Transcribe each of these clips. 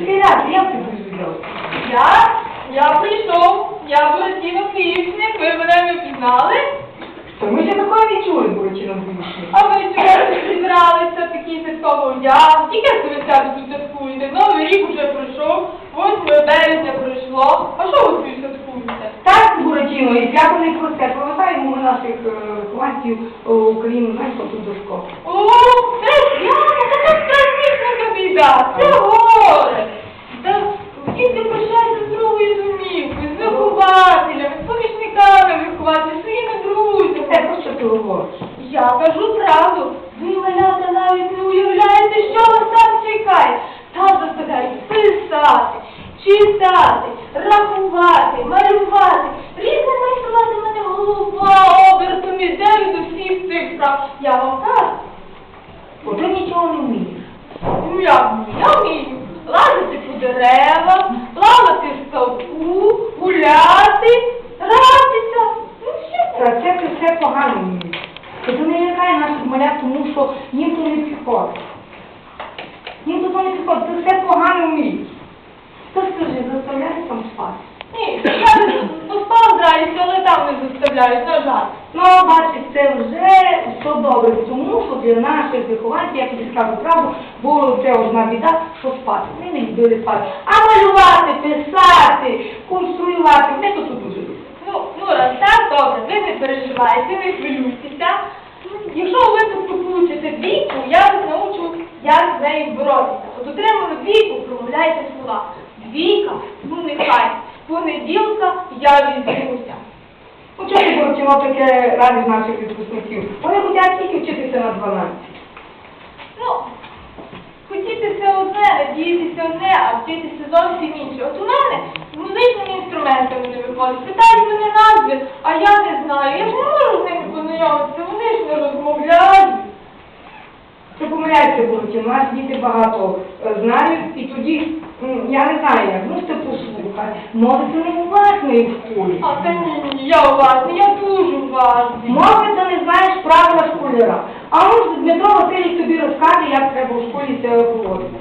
Секретар, як ти будеш віддавати? Я? Я прийшов. Я Буратіно Київник. Ви мене не впізнали? Та ми ще такого не чули, Буратіно Київник. А ви чого зібралися такі святково одяг? Тільки ви свято тут святкуєте. Новий рік уже пройшов, 8 березня пройшло. А що ви тут святкуєте? Так, Буратіно, і свято не просте. Проважаємо ми наших е, класів е, Україну, знаєш, тут до школи. О, це свято, це страшніша біда. Це горе. Та діти прощаються з другою домівкою, з вихователями, з помічниками вихователями, своїми Це друзями. про що ти говориш? Я кажу правду. Ви малята навіть не уявляєте, що вас там чекає. Там заставляють писати, читати, рахувати, малювати. Різними силами мене голова обертом іде від усіх цих справ. Я вам кажу. Бо ти нічого не вмієш. Ну як ні? я вмію лазити по деревам, плавати в ставку, гуляти, гратися. Ну що Та це все погано мені. Ти не лякає наших малят, тому що їм то не підходить. Їм то не підходить, це все погано вмієш. Хто скажи, заставляє там спати. Ні, я поспав зранці, але там не заставляють, на жаль. Ну, бачиш, це вже все добре, тому що для наших вихованців, я тобі скажу правду, було це одна біда, що спати. Вони не любили спати. А малювати, писати, конструювати, то тут дуже люблять. Ну, ну раз так, добре, ви не переживайте, не хвилюйтеся. Якщо ви випадку получите двійку, я вас научу, як з нею боротися. От отримали двійку, промовляйте слова. Двійка, ну нехай, понеділка я візьмуся. Ну, ти Борчино таке радить наших відпускників? Вони хочуть тільки вчитися на 12. Ну, хотіти це одне, надіятися одне, а вчитися зовсім інше. От у мене з музичними інструментами не виходить. Питають мене назви, а я не знаю. Я ж не можу з ними познайомитися, вони ж не розмовляють. Ти помиляєшся, Борчино, наші діти багато е, знають, і тоді, я не знаю, як, мусите послухати. Може, це не уважно школі. А та ні, я уважний, я дуже уважний. Може, ти не знаєш правила школяра. А ось Дмитро Васильович тобі розкаже, як треба в школі себе поводити.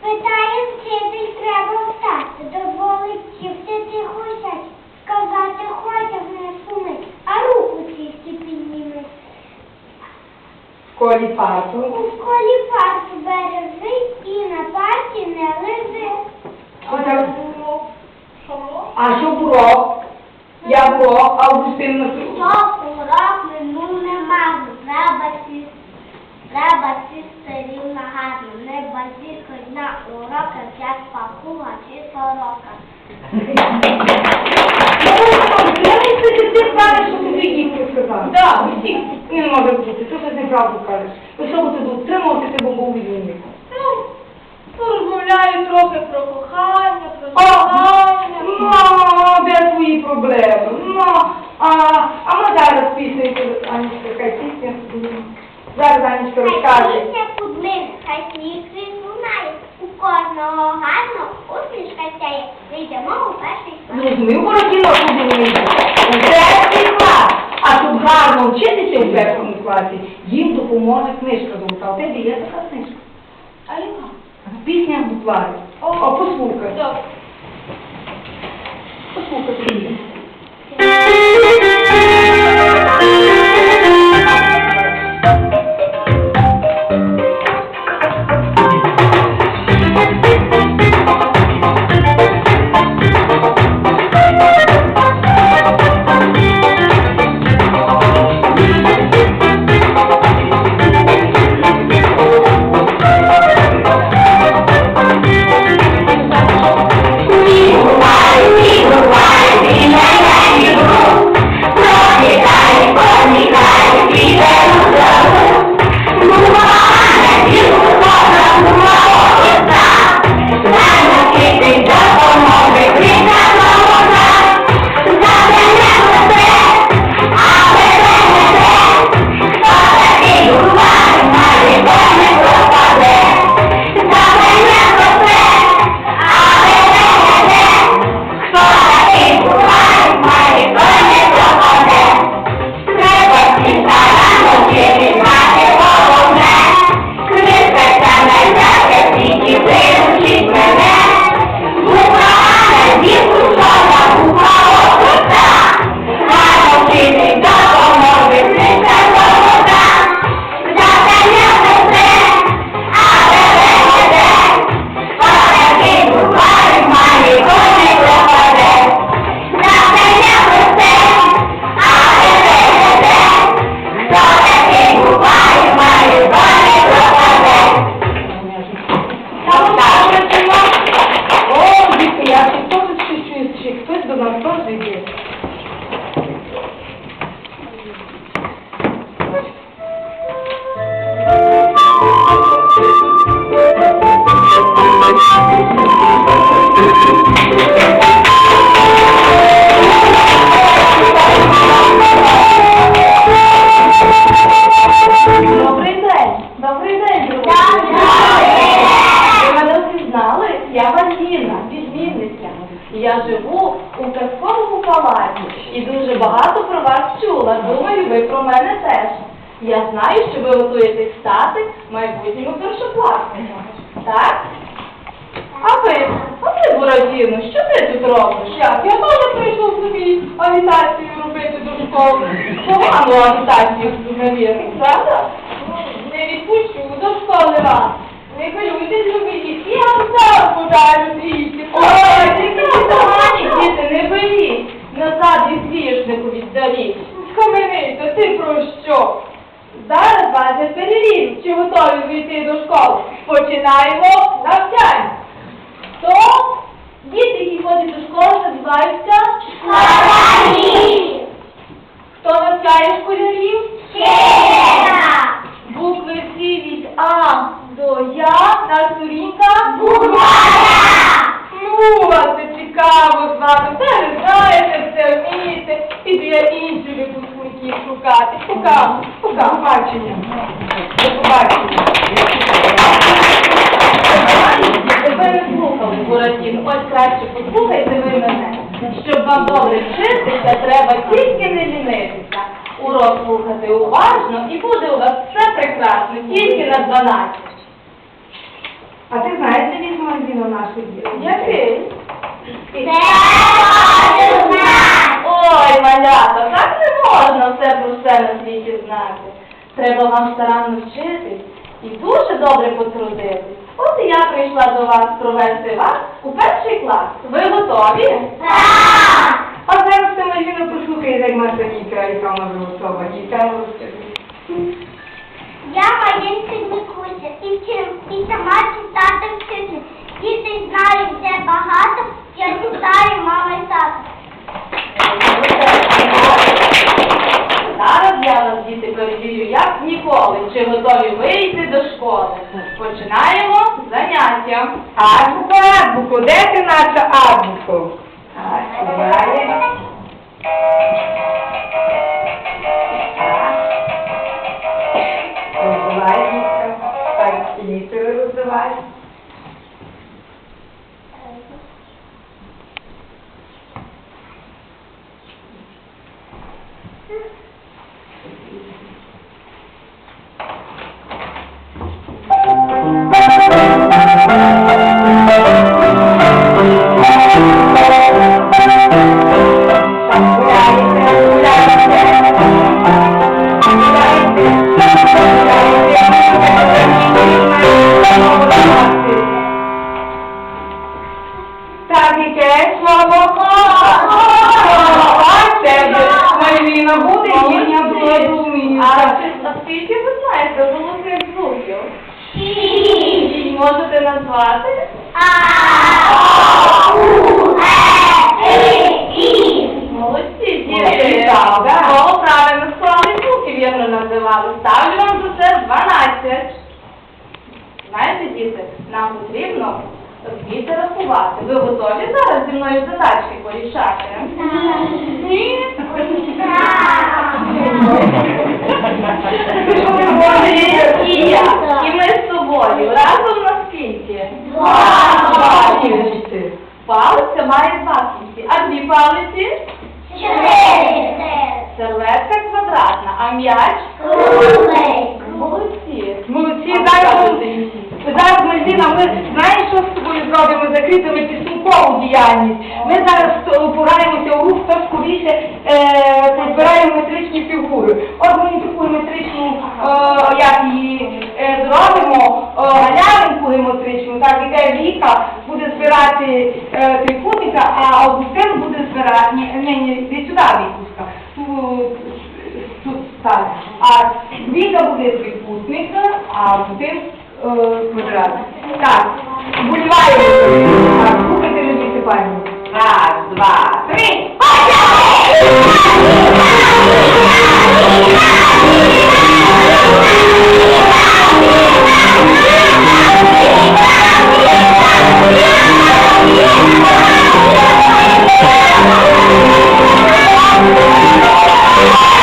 Питає вчитель, треба встати, доволить дозволить вчити хочуть, сказати хочуть не суми, а руку чисті підніми. В школі пасу. У школі парту бережи і на парті не лежи. Що там? Ну, Що? А що урок? Я урок, а Августин на Що урок минув нема, треба сісти. Треба сісти рівно гарно, не базікать на уроках, як папуга чи сорока. Ти знаєш, що тобі дітки сказали. Да, усі. Не може бути, ти щось неправду кажеш. Ви що ти тут тримався, ти був вільний. Ну, порозмовляю трохи про кохання, про О, кохання. ну, де твої проблеми? Ну, а, а ми зараз пісня, Анечка, яка пісня? Зараз Анечка розкаже. Хай пісня пудлина, хай сніг світ лунає, у кожного гарно усмішка сяє, вийдемо у перший клас. Ну, ми воротіно будемо у перший клас. А гарно вчитися у першому класі, їм допоможе книжка золота. У тебе є така книжка? А яка? Пісня букварі. О, послухай. Добре. Послухай агітацію робити до школи. Погану агітацію навірно, правда? Не відпущу до школи вас. Не хвилюйтесь, любі я вам зараз подаю двісті. Ой, які погані діти, не беріть. Назад і звіжнику віддаріть. Схаменися, ти про що? Зараз вас я перевірю, чи готові війти до школи. Починаємо навчання. Хто? Діти, які ходять до школи, називаються Хто навчає школярів? Букви всі від А до Я на сторінка. Ну, вас це цікаво з вами. Все ви знаєте, все вмієте. І для інших випускників шукати. Пока, пока, бачення. До побачення. Ви не слухали, Буратін. Ось краще послухайте ви мене. Щоб вам добре вчитися, треба тільки не лінитися. Урок слухати уважно і буде у вас все прекрасно, тільки на 12. А ти знаєш, де він магазину наших дітей? Який? Ой, малята, так не можна все про все на світі знати. Треба вам старанно вчитись і дуже добре потрудитись. От і я прийшла до вас провести вас у перший клас. Ви готові? А зараз ти Мальвіна послухай, як наша дітка, яка вже готова. Дітка розкажи. Я маленька Нікуся і, вчи- і сама читати вчити. Діти знають вже багато, я читаю мама і тато. Зараз я вас, діти, перевірю, як ніколи, чи готові вийти до школи. Починаємо заняття. Азбуку, азбуку, де ти наша азбуку? Розвивай, дітка. Так, літери розвивай. Буде, і я буду А скільки ви знаєте голосних звуків? І можете назвати? Молодці, діти. Так, так. Слово правильно склали звуків, як ми називали. Ставлю вам за це 12. Знаєте, діти, нам потрібно вміти рахувати. Ви готові зараз зі мною задачки порішати? Ні? І ми з тобою. Разом на скільки? Два. Палиця має два кінці, а дві палиці серветка квадратна, а м'яч молодці. Молодці, зараз, зараз Мальвіна, ми знаєш, що з тобою зробимо? Закритими підсумкову діяльність. Ми зараз е, пограємося у рух, хто скоріше е, підбираємо метричні фігури. От ми таку метричну, е, як її зробимо, галявинку геометричну, так іде Віка, буде збирати трикутника, а Августин буде збирати, ні, ні, не сюди тут так. А Віка буде трикутник, а Августин е, квадрат. Так, бульваємо. Так, слухайте, люди Степанівна. Раз, два, три. Молодці,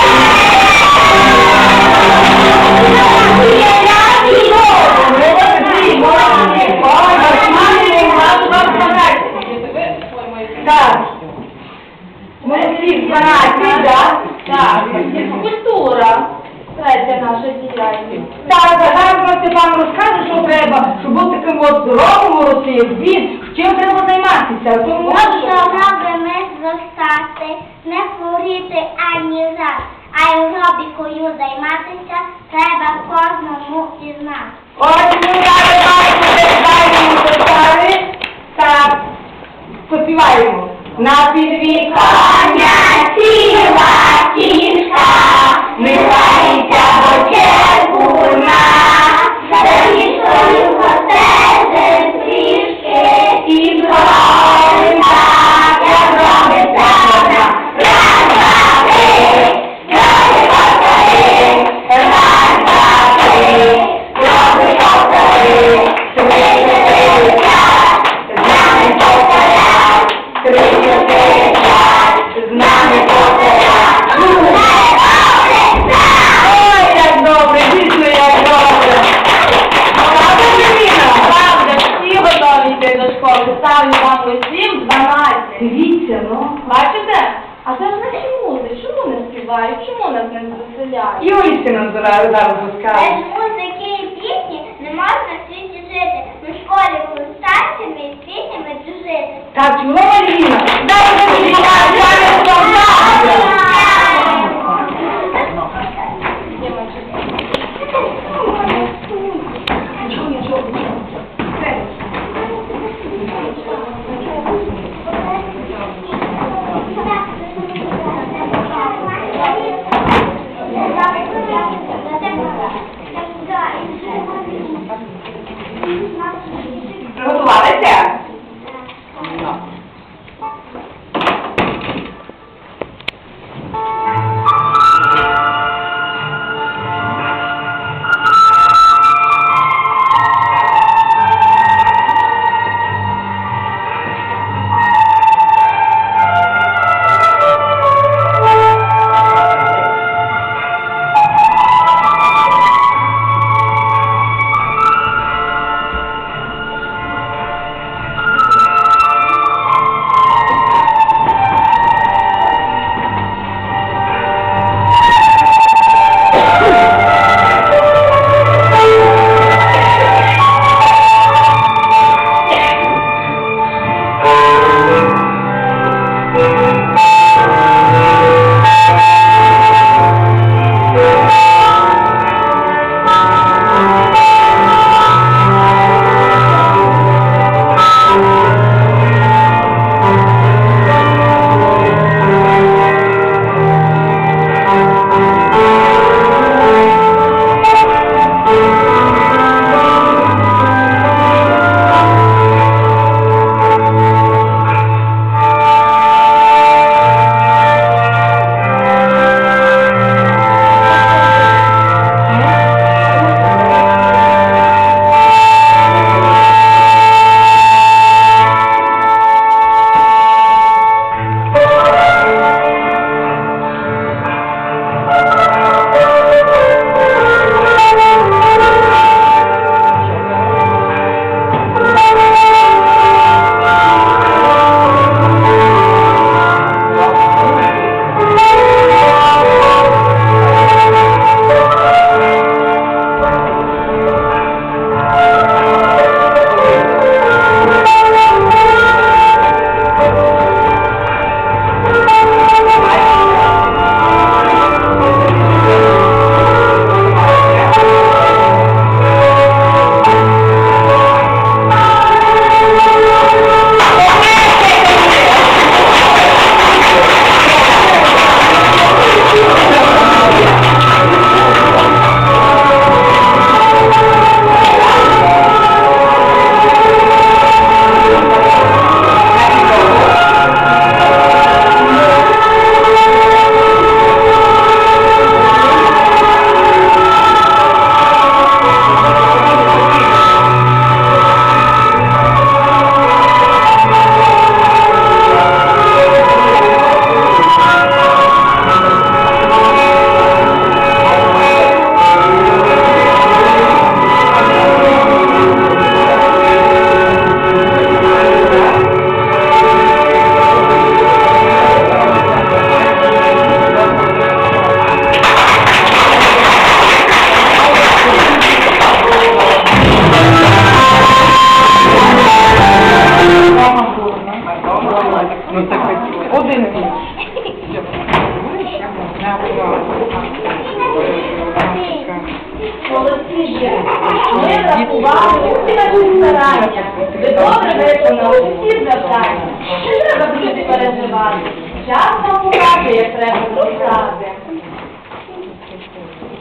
Ми рахували всі наші старання. Ви добре виконали всі завдання. Не треба дуже переживати. Час нам покаже, як треба зростати.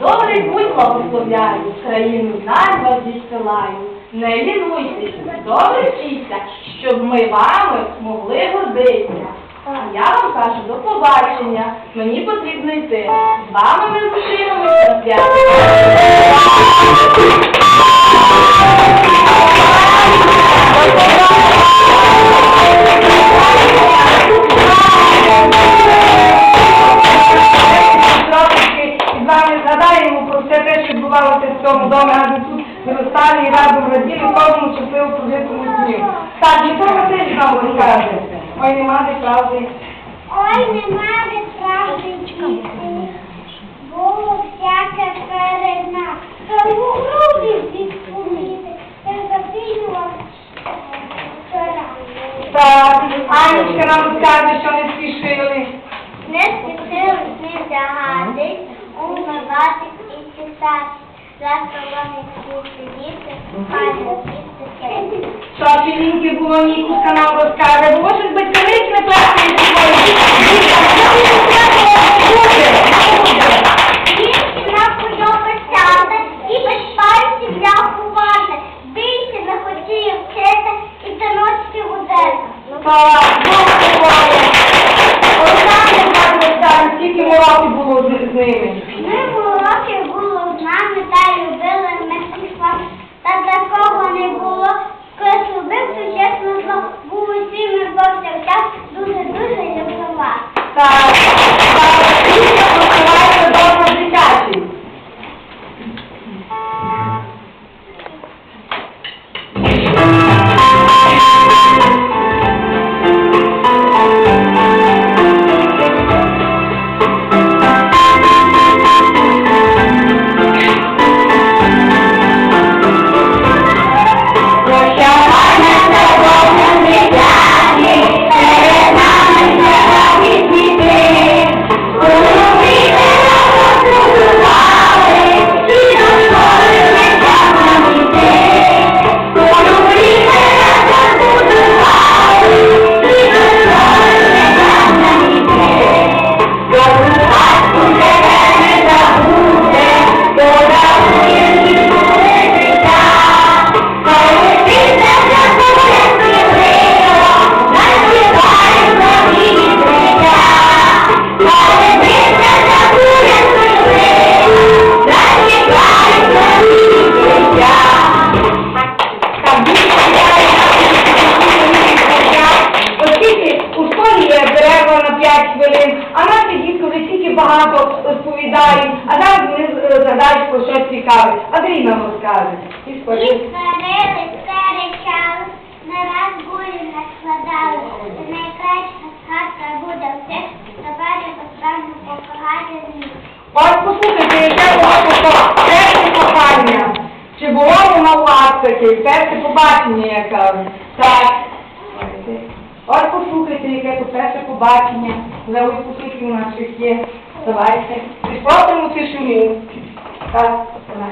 Добрий путь благословляю, країну знань вас відсилаю. Не лінуйтесь, добре вчіться, щоб ми вами могли гордитися. А я вам кажу до побачення. Мені потрібно йти. З вами ми зустрінемось на вами згадаємо про все те, що відбувалося в цьому домі, адже тут виростали і разом раділи кожному щасливо прожитому дню. Так, Дмитро Васильович нам розкаже. Ой, нема де правди. Ой, нема де правди Було всяке перед нас. Тому грубі відпоміти. Я запінював вчора. Так, Анечка нам розкаже, що не спішили. Не спішили всі вдягатись, умивати і читати. За столом всі сидіти, пані їсти Що філінки було Нікуска нам розкаже, бо щось батьківник не платить Дівчина подобається і без пальців рахувати. Більше не хотіє вчити і доносити годину. Так, добре. Олександр нам розкаже, скільки років було з ними. Ми уроки було з нами та любили ми всіх вас. Та такого не було. Хтось любив, то чесно зло. Був усі ми повсякчас дуже-дуже люблю вас. У вас таке? Перше побачення, я кажу. Так. Ось послухайте, яке то перше побачення. За випускників наших є. Давайте. Приспросимо тишину. Так, давай.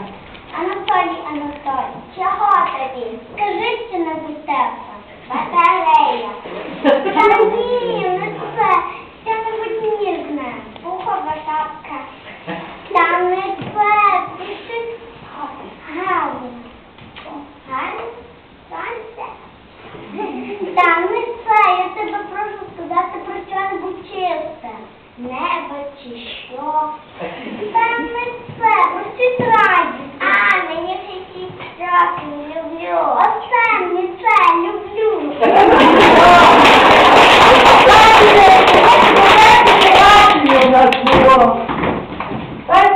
Анатолій, Анатолій, чого тобі? Скажи, що не бутерка. Батарея. Та ні, не це. Я тебе ніжне. Пухова шапка. Та не це. Ти щось. Гарне? Не це. Я тебе прошу сказати про що-небудь чисте. Небо чи що? Та не це. Про щось радісне. А, мені всі ці років люблю. Оце не це люблю.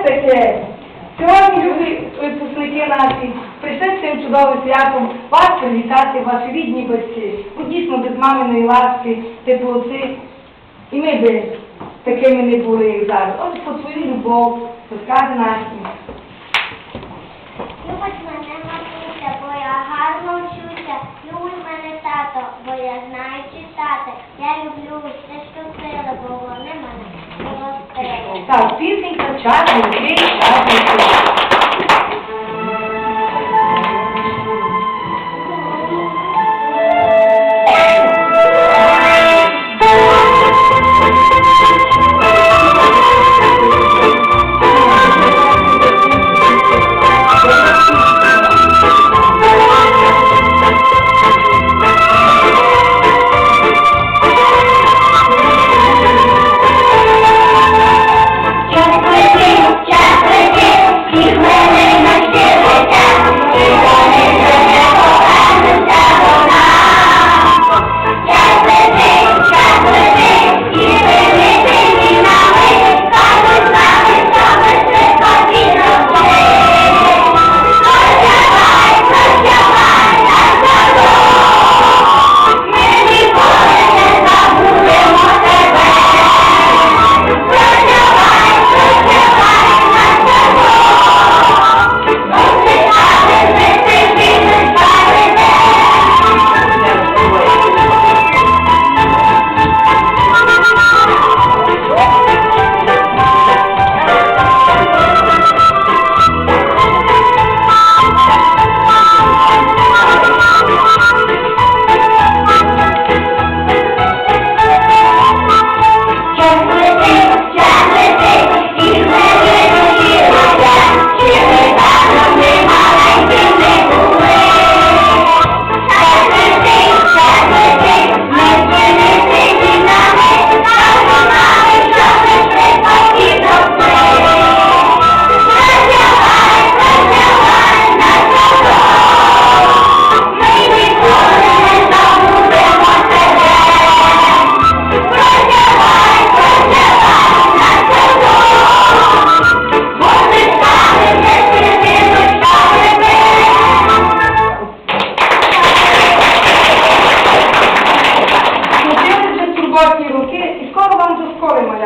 таке. Сьогодні, любі випускники наші, прийшли цим чудовим святом вас привітати, ваші рідні батьки. Ви дійсно без маминої ласки, теплоти. І ми би такими не були, як зараз. Ось по свою любов, розкази наші. Любить мене матуся, бо я гарно тато, бо я знаю читати. Я люблю все, що сили, бо вони мене простили. Так, пісенька, час, музик,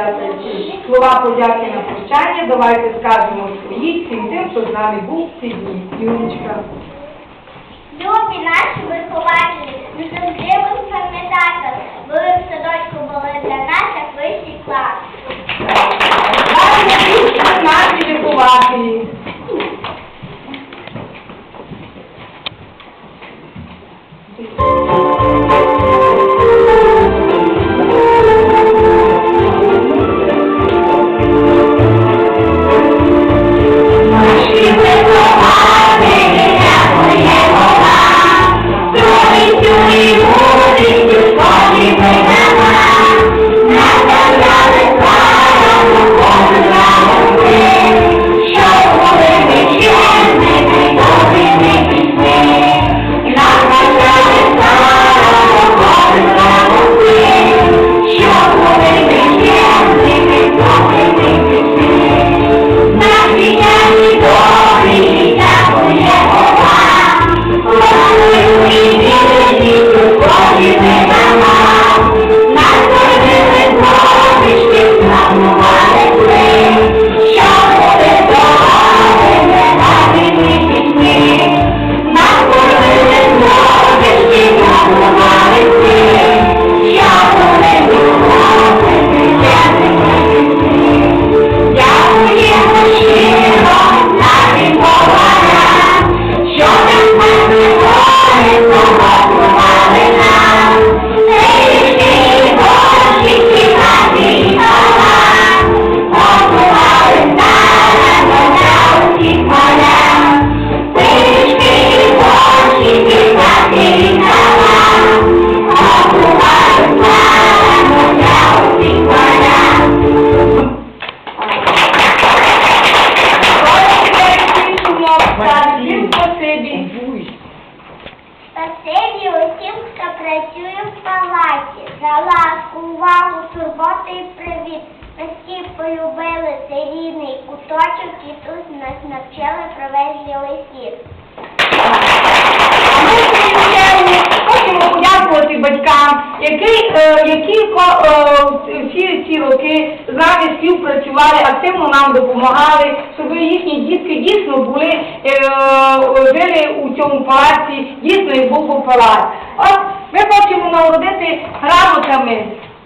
до. Слова подяки на прощання, давайте скажемо свої всім тим, хто з нами був ці дні. Юлечка. Любі наші вихованці, ми завжди будемо пам'ятати, ви в садочку були для нас як вищий клас. Наші вихователі. Наші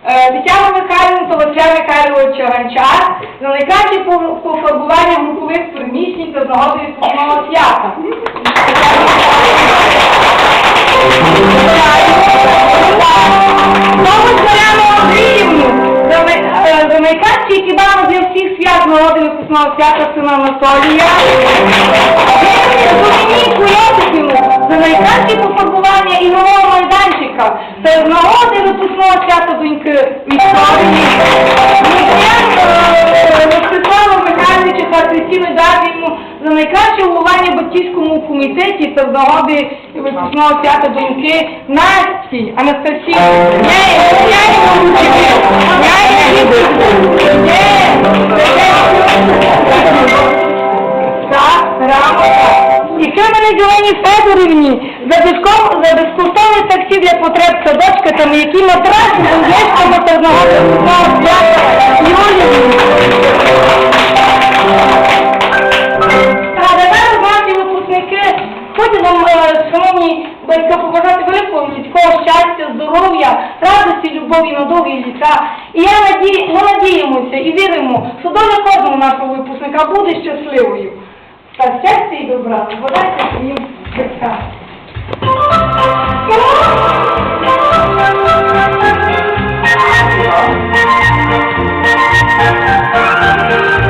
грамотами Михайлівна Тетяну та Василя Михайловича Гончар за найкраще по- пофарбування групових приміщень та з нагоди відпускного свята. Тому Зоряну Андріївну е, за найкращий кібану для всіх свят нагоди випускного свята сина Анатолія. Домініку Йосипівну за найкраще пофарбування і нового майданчика та з нагоди випускного свята доньки Вікторії. Ростислава Михайловича та Кристину Дарвівну за найкраще головування в батьківському комітеті та з нагоди випускного свята доньки Насті Анастасії. Я ручки. Я йому Так, грамота. І ще мене Зелені Федорівні за безкоштовне таксі для потреб садочка та м'які матраси з англійського та з нагоди випускного свята Юлії. Здоров'я, радості, любові на довгі літа. І я наді... ми надіємося і віримо, що доля кожного нашого випускника буде щасливою. Та щастя і добра, подайте своїм батькам. Світлої, світлої